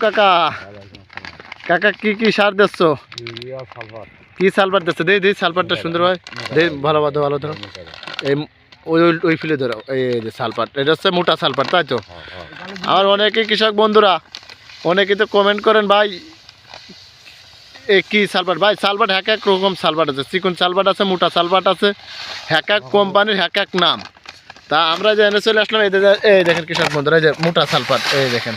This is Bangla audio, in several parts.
কাকা। কাকা কি কি সার দিচ্ছ? কি সালফার দিচ্ছ? দেই দেই সালফারটা সুন্দর হয়। দেই ভালো ভালো ভালো ধরো। এই ওই ওই- ওই ফিলে ধরো এই যে সালফার। এটা হচ্ছে মোটা সালফার তাই তো? আমার অনেকে কৃষক বন্ধুরা অনেকে তো কমেন্ট করেন ভাই এ কি সালফার? ভাই সালফার হ্যাক এক রকম সালফার আছে। চিকন সালফার আছে মোটা সালফার আছে হ্যাক এক কোম্পানির হ্যাক এক নাম। তা আমরা যে এনে চলে আসলাম এই দেখেন কৃষক বন্ধুরা এই যে মোটা সালফার এই দেখেন।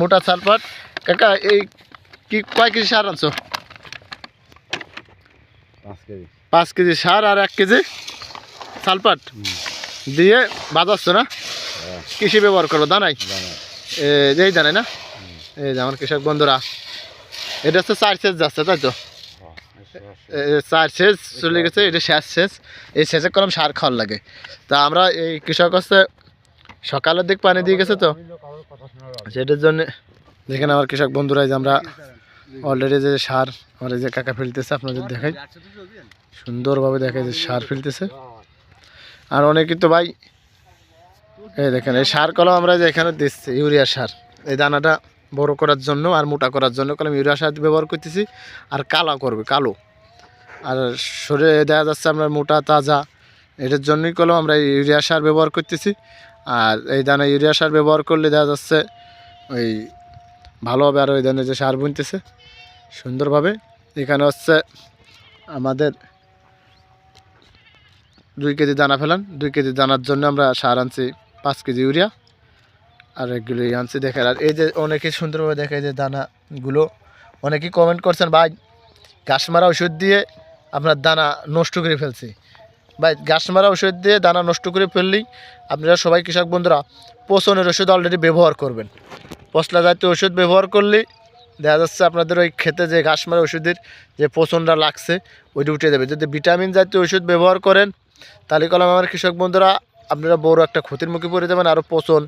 মোটা সালফার কাকা এই কি কয় কেজি সার আনছো? পাঁচ কেজি। সার আর এক কেজি সালফার দিয়ে বাজাচ্ছ না? হ্যাঁ। কৃষি ব্যবহার করো দানাই এই দানাই না? এই যে আমার কৃষক বন্ধুরা এটা হচ্ছে চার সেচ যাচ্ছে তাই তো? চার সেচ চলে গেছে এটা শেষ শেষ এই শেষে কলম সার খাওয়ার লাগে। তা আমরা এই কৃষক হচ্ছে সকালের দিক পানি দিয়ে গেছে তো। সেটার জন্য যেখানে আমার কৃষক বন্ধুরা যে আমরা অলরেডি যে সার, আমার যে কাকা ফেলতেছে, আপনাদের দেখাই। সুন্দরভাবে দেখায় যে সার ফেলতেছে। আর অনেকে তো ভাই, এই দেখেন, এই সার কলম আমরা যে এখানে দিচ্ছি, ইউরিয়া সার, এই দানাটা বড় করার জন্য আর মোটা করার জন্য কলম ইউরিয়া সার ব্যবহার করতেছি, আর কালো করবে, কালো। আর শরীরে দেখা যাচ্ছে আমরা মোটা, তাজা, এটার জন্যই কলম আমরা ইউরিয়া সার ব্যবহার করতেছি। আর এই দানা ইউরিয়া সার ব্যবহার করলে দেখা যাচ্ছে ওই ভালোভাবে আর ওই ধরনের যে সার বুনতেছে, সুন্দরভাবে। এখানে হচ্ছে আমাদের দুই কেজি দানা ফেলান। দুই কেজি দানার জন্য আমরা সার আনছি পাঁচ কেজি ইউরিয়া আর এগুলো আনছি দেখেন। আর এই যে অনেকে সুন্দরভাবে দেখে যে দানাগুলো অনেকেই কমেন্ট করছেন, ভাই, ঘাস মারা ওষুধ দিয়ে আপনার দানা নষ্ট করে ফেলছি। ভাই ঘাস মারা ওষুধ দিয়ে দানা নষ্ট করে ফেললেই আপনারা সবাই কৃষক বন্ধুরা, পচনের ওষুধ অলরেডি ব্যবহার করবেন। পশলা জাতীয় ওষুধ ব্যবহার করলে, দেখা যাচ্ছে আপনাদের ওই খেতে যে ঘাস মারা ওষুধের যে পচনটা লাগছে, ওইটা উঠে যাবে। যদি ভিটামিন জাতীয় ওষুধ ব্যবহার করেন, তাহলে কলম আমার কৃষক বন্ধুরা, আপনারা বড় একটা ক্ষতির মুখে পড়ে যাবেন আরও পচন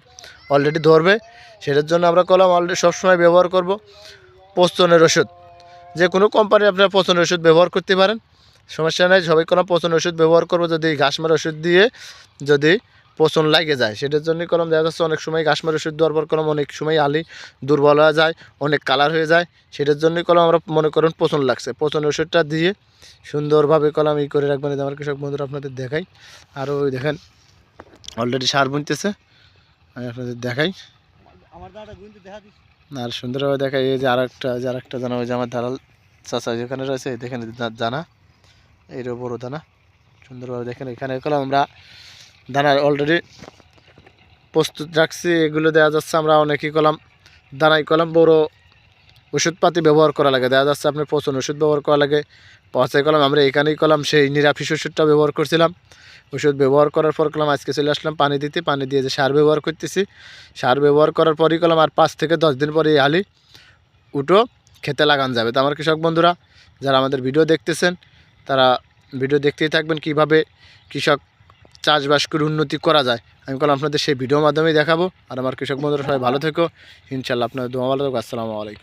অলরেডি ধরবে। সেটার জন্য আমরা কলম অলরেডি সবসময় ব্যবহার করব, পচনের ওষুধ যে কোনো কোম্পানির আপনারা পচনের ওষুধ ব্যবহার করতে পারেন। সমস্যা নাই সবাই কলম পচন ওষুধ ব্যবহার করব যদি ঘাস মারা ওষুধ দিয়ে যদি পচন লাগে যায়। সেটার জন্য কলম দেখা যাচ্ছে অনেক সময় ঘাস মারা ওষুধ দেওয়ার পর কলম অনেক সময় আলি দুর্বল হয়ে যায় অনেক কালার হয়ে যায়। সেটার জন্যই কলম আমরা মনে করেন পচন লাগছে। পচন ওষুধটা দিয়ে সুন্দরভাবে কলম ই করে রাখবেন। আমার কৃষক বন্ধুরা আপনাদের দেখাই। আরও ওই দেখেন অলরেডি সার বুনতেছে। আমি আপনাদের দেখাই। আর সুন্দরভাবে দেখাই এই যে আর একটা যে আর একটা জানা ওই যে আমার দালাল চাচা যেখানে রয়েছে দেখেন দা- এইটাও বড় দানা। সুন্দরভাবে দেখেন, এখানে কলম আমরা দানা অলরেডি প্রস্তুত রাখছি। এগুলো দেওয়া যাচ্ছে, আমরা অনেকেই কলাম, দানাই কলাম, বড় ওষুধপাতি ব্যবহার করা লাগে। দেখা যাচ্ছে আপনি পচন ওষুধ ব্যবহার করা লাগে। পচাই কলাম, আমরা এখানেই কলাম, সেই নিরাফিস ওষুধটা ব্যবহার করছিলাম। ওষুধ ব্যবহার করার পর কলাম, আজকে চলে আসলাম পানি দিতে। পানি দিয়ে যে সার ব্যবহার করতেছি, সার ব্যবহার করার পরই কলাম, আর পাঁচ থেকে দশ দিন পরে এই আলি উটো খেতে লাগান যাবে। তো আমার কৃষক বন্ধুরা, যারা আমাদের ভিডিও দেখতেছেন তারা ভিডিও দেখতেই থাকবেন কীভাবে কৃষক চাষবাস করে উন্নতি করা যায়। আমি কলাম আপনাদের সেই ভিডিওর মাধ্যমেই দেখাবো। আর আমার কৃষক বন্ধুরা সবাই ভালো থেকো। ইনশাল্লাহ আপনাদের দোয়া ভালো থাকো আসসালামু আলাইকুম।